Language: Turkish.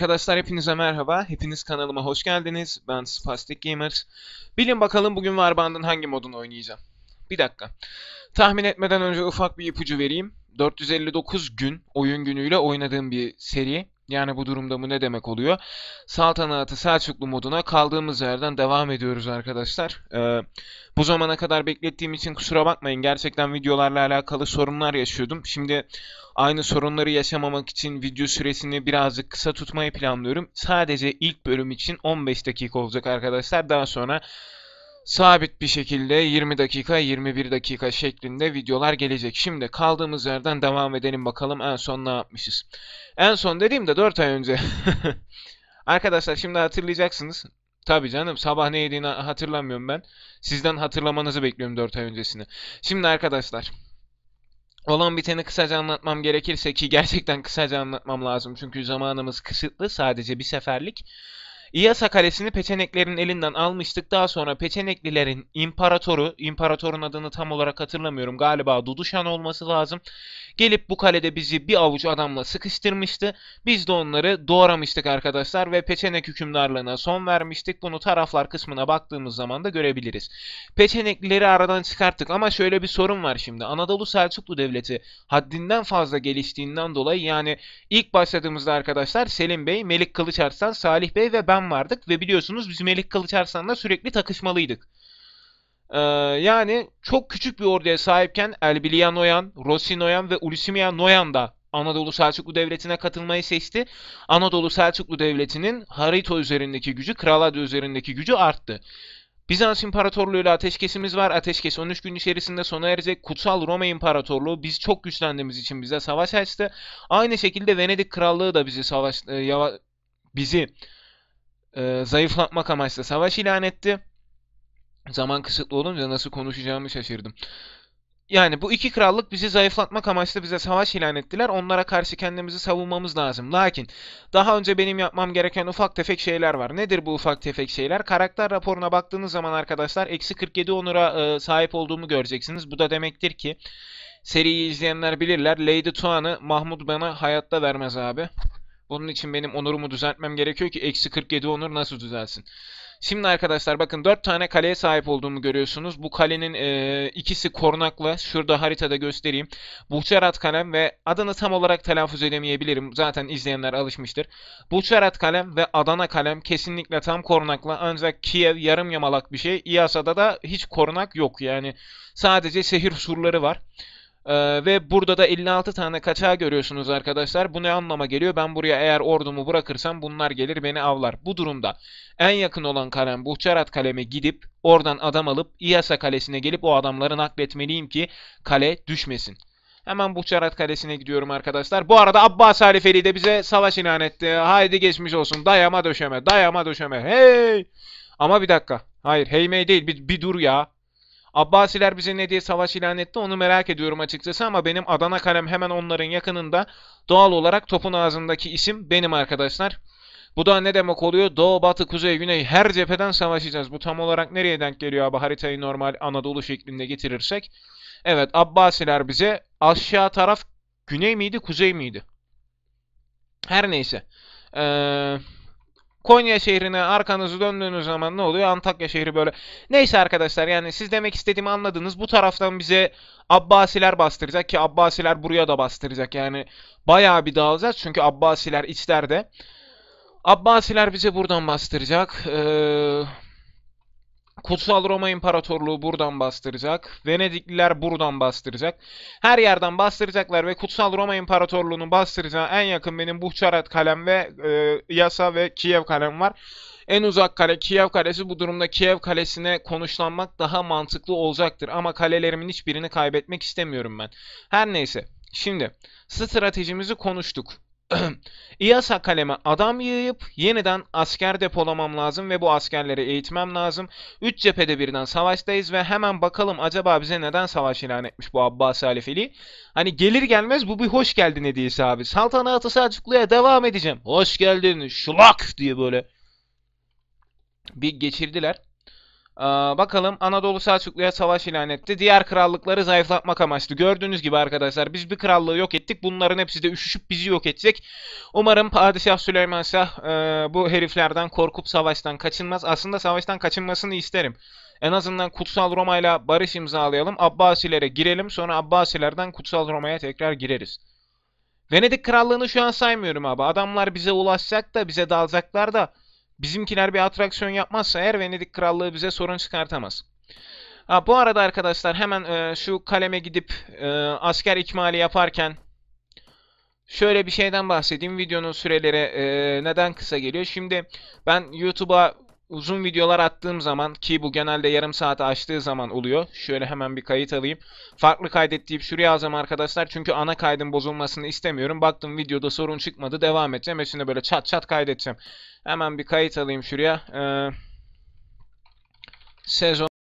Arkadaşlar hepinize merhaba. Hepiniz kanalıma hoş geldiniz. Ben Spastic Gamer. Bilin bakalım bugün Warband'ın hangi modunu oynayacağım. Bir dakika. Tahmin etmeden önce ufak bir ipucu vereyim. 459 gün oyun günüyle oynadığım bir seri. Yani bu durumda bu ne demek oluyor? Saltanatı Selçuklu moduna kaldığımız yerden devam ediyoruz arkadaşlar. Ee, bu zamana kadar beklettiğim için kusura bakmayın. Gerçekten videolarla alakalı sorunlar yaşıyordum. Şimdi aynı sorunları yaşamamak için video süresini birazcık kısa tutmayı planlıyorum. Sadece ilk bölüm için 15 dakika olacak arkadaşlar. Daha sonra sabit bir şekilde 20 dakika 21 dakika şeklinde videolar gelecek. Şimdi kaldığımız yerden devam edelim bakalım en son ne yapmışız. En son dediğimde 4 ay önce. Arkadaşlar şimdi hatırlayacaksınız. Tabii canım sabah ne yediğini hatırlamıyorum ben. Sizden hatırlamanızı bekliyorum 4 ay öncesini. Şimdi arkadaşlar olan biteni kısaca anlatmam gerekirse ki gerçekten kısaca anlatmam lazım çünkü zamanımız kısıtlı sadece bir seferlik. İyasa Kalesi'ni Peçeneklerin elinden almıştık. Daha sonra Peçeneklilerin imparatoru, imparatorun adını tam olarak hatırlamıyorum. Galiba Duduşan olması lazım. Gelip bu kalede bizi bir avuç adamla sıkıştırmıştı. Biz de onları doğramıştık arkadaşlar ve Peçenek hükümdarlığına son vermiştik. Bunu taraflar kısmına baktığımız zaman da görebiliriz. Peçeneklileri aradan çıkarttık ama şöyle bir sorun var şimdi. Anadolu Selçuklu Devleti haddinden fazla geliştiğinden dolayı yani ilk başladığımızda arkadaşlar Selim Bey, Melik Kılıçarslan, Salih Bey ve ben vardık ve biliyorsunuz biz Melik Kılıçarslan'la sürekli takışmalıydık. Ee, yani çok küçük bir orduya sahipken Elbiliya Noyan, Rossi Noyan ve Ulusimiya Noyan da Anadolu Selçuklu Devleti'ne katılmayı seçti. Anadolu Selçuklu Devleti'nin harita üzerindeki gücü, Kralada üzerindeki gücü arttı. Bizans İmparatorluğu ile ateşkesimiz var. Ateşkes 13 gün içerisinde sona erecek. Kutsal Roma İmparatorluğu biz çok güçlendiğimiz için bize savaş açtı. Aynı şekilde Venedik Krallığı da bizi savaş e, yava, bizi e, zayıflatmak amaçlı savaş ilan etti. Zaman kısıtlı olunca nasıl konuşacağımı şaşırdım. Yani bu iki krallık bizi zayıflatmak amaçlı bize savaş ilan ettiler. Onlara karşı kendimizi savunmamız lazım. Lakin daha önce benim yapmam gereken ufak tefek şeyler var. Nedir bu ufak tefek şeyler? Karakter raporuna baktığınız zaman arkadaşlar eksi 47 onura e, sahip olduğumu göreceksiniz. Bu da demektir ki seriyi izleyenler bilirler. Lady Tuan'ı Mahmut bana hayatta vermez abi. Bunun için benim onurumu düzeltmem gerekiyor ki eksi 47 onur nasıl düzelsin? Şimdi arkadaşlar bakın 4 tane kaleye sahip olduğumu görüyorsunuz. Bu kalenin e, ikisi korunaklı. Şurada haritada göstereyim. Buhçarat kalem ve adını tam olarak telaffuz edemeyebilirim. Zaten izleyenler alışmıştır. Buhçarat kalem ve Adana kalem kesinlikle tam korunaklı. Ancak Kiev yarım yamalak bir şey. İyasa'da da hiç korunak yok. Yani sadece şehir surları var. Ee, ve burada da 56 tane kaçağı görüyorsunuz arkadaşlar. Bu ne anlama geliyor? Ben buraya eğer ordumu bırakırsam bunlar gelir beni avlar. Bu durumda en yakın olan kalem Buhçarat kaleme gidip oradan adam alıp İyasa kalesine gelip o adamları nakletmeliyim ki kale düşmesin. Hemen Buhçarat kalesine gidiyorum arkadaşlar. Bu arada Abbas Halifeli de bize savaş ilan etti. Haydi geçmiş olsun. Dayama döşeme. Dayama döşeme. Hey! Ama bir dakika. Hayır heymey değil. Bir, bir dur ya. Abbasiler bize ne diye savaş ilan etti onu merak ediyorum açıkçası ama benim Adana kalem hemen onların yakınında. Doğal olarak topun ağzındaki isim benim arkadaşlar. Bu da ne demek oluyor? Doğu, batı, kuzey, güney her cepheden savaşacağız. Bu tam olarak nereye denk geliyor abi haritayı normal Anadolu şeklinde getirirsek? Evet Abbasiler bize aşağı taraf güney miydi kuzey miydi? Her neyse. Eee... Konya şehrine arkanızı döndüğünüz zaman ne oluyor? Antakya şehri böyle. Neyse arkadaşlar yani siz demek istediğimi anladınız. Bu taraftan bize Abbasiler bastıracak ki Abbasiler buraya da bastıracak. Yani bayağı bir dağılacağız çünkü Abbasiler içlerde. Abbasiler bize buradan bastıracak. Ee, Kutsal Roma İmparatorluğu buradan bastıracak. Venedikliler buradan bastıracak. Her yerden bastıracaklar ve Kutsal Roma İmparatorluğu'nun bastıracağı en yakın benim Buhçarat kalem ve e, Yasa ve Kiev kalem var. En uzak kale Kiev kalesi. Bu durumda Kiev kalesine konuşlanmak daha mantıklı olacaktır. Ama kalelerimin hiçbirini kaybetmek istemiyorum ben. Her neyse. Şimdi stratejimizi konuştuk. İyasa kaleme adam yığıp yeniden asker depolamam lazım ve bu askerleri eğitmem lazım. 3 cephede birden savaştayız ve hemen bakalım acaba bize neden savaş ilan etmiş bu Abbas Halifeli? Hani gelir gelmez bu bir hoş geldin hediyesi abi. Saltanatı Selçuklu'ya devam edeceğim. Hoş geldin şulak diye böyle bir geçirdiler. Aa, bakalım Anadolu Selçuklu'ya savaş ilan etti. Diğer krallıkları zayıflatmak amaçlı. Gördüğünüz gibi arkadaşlar biz bir krallığı yok ettik. Bunların hepsi de üşüşüp bizi yok edecek. Umarım Padişah Süleyman Şah e, bu heriflerden korkup savaştan kaçınmaz. Aslında savaştan kaçınmasını isterim. En azından Kutsal Roma ile barış imzalayalım. Abbasilere girelim. Sonra Abbasilerden Kutsal Roma'ya tekrar gireriz. Venedik Krallığı'nı şu an saymıyorum abi. Adamlar bize ulaşacak da bize dalacaklar da bizimkiler bir atraksiyon yapmazsa eğer Venedik Krallığı bize sorun çıkartamaz. Ha, bu arada arkadaşlar hemen e, şu kaleme gidip e, asker ikmali yaparken şöyle bir şeyden bahsedeyim. Videonun süreleri e, neden kısa geliyor? Şimdi ben YouTube'a uzun videolar attığım zaman ki bu genelde yarım saate aştığı zaman oluyor. Şöyle hemen bir kayıt alayım. Farklı kaydet şuraya alacağım arkadaşlar. Çünkü ana kaydın bozulmasını istemiyorum. Baktım videoda sorun çıkmadı. Devam edeceğim. Üstüne böyle çat çat kaydedeceğim. Hemen bir kayıt alayım şuraya. Ee, sezon